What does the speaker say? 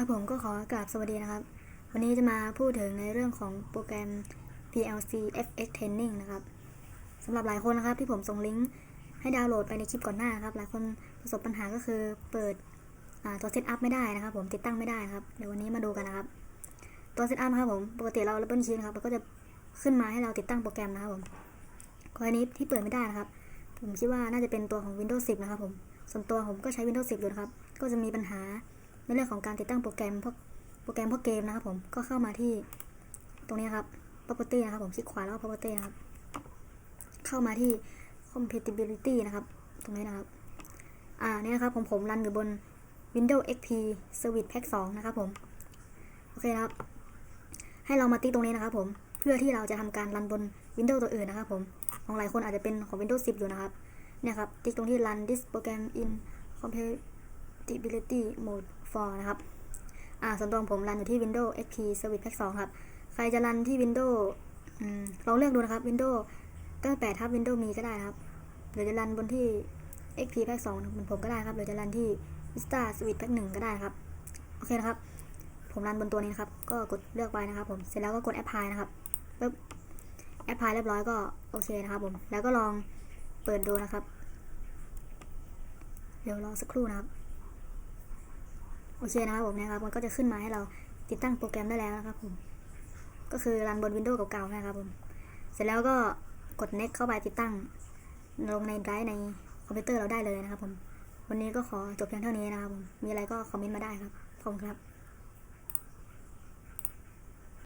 ครับผมก็ขอกราบสวัสดีนะครับ วันนี้จะมาพูดถึงในเรื่องของโปรแกรม PLC FX Training นะครับสำหรับหลายคนนะครับที่ผมส่งลิงก์ให้ดาวน์โหลดไปในคลิปก่อนหน้าครับ หลายคนประสบปัญหาก็คือเปิดตัวเซตอัพไม่ได้นะครับ ผมติดตั้งไม่ได้ครับ เดี๋ยววันนี้มาดูกันนะครับ ตัวเซตอัพครับผมปกติเราเบิลชีนะครับเราก็จะขึ้นมาให้เราติดตั้งโปรแกรมนะครับผมกรณีที่เปิดไม่ได้นะครับ ผมคิดว่าน่าจะเป็นตัวของ Windows 10 นะครับผมส่วนตัวผมก็ใช้ Windows 10 อยู่นะครับ ก็จะมีปัญหา ในเรื่องของการติดตั้งโปรแกรมพวกโปรแกรมพวกเกมนะครับผมก็เข้ามาที่ตรงนี้ครับ property นะครับผมคลิกขวาแล้วก็ property นะครับ เข้ามาที่ compatibility นะครับ ตรงนี้นะครับ อ่านี่นะครับผมผมรันอยู่บน Windows XP Service Pack 2 นะครับผม โอเคนะครับ ให้เรามาติ๊กตรงนี้นะครับผม เพื่อที่เราจะทำการรันบน Windows ตัวอื่นนะครับผม ของหลายคนอาจจะเป็นของ Windows 10 อยู่นะครับ เนี่ยครับ ติ๊กตรงที่ run this program in compatibility mode for นะครับ อ่าส่วนตัวผมรันอยู่ที่ Windows XP Service Pack 2 ครับ ใครจะรันที่ Windows อลองเลือกดูนะครับ Windows ตั้งแต่ทับ Windows มีก็ได้ครับ หรือจะรันบนที่ XP Pack 2เหมือนผมก็ได้ครับ หรือจะรันที่ Vista Suite Pack 1 ก็ได้ครับ โอเคนะครับ ผมรันบนตัวนี้นะครับ ก็กดเลือกไปนะครับ ผม เสร็จแล้วก็กด Apply นะครับปึ๊บ Apply เรียบร้อยก็โอเคนะครับผม แล้วก็ลองเปิดดูนะครับ เดี๋ยวรอสักครู่นะครับ โอเคนะครับผมนะครับมันก็จะขึ้นมาให้เราติดตั้งโปรแกรมได้แล้วนะครับผม ก็คือรันบน Windows เก่าๆนะครับผม เสร็จแล้วก็กด next เข้าไปติดตั้ง ลงในไดรฟ์ในคอมพิวเตอร์เราได้เลยนะครับผม วันนี้ก็ขอจบเพียงเท่านี้นะครับผม มีอะไรก็คอมเมนต์มาได้ครับ ขอบคุณครับ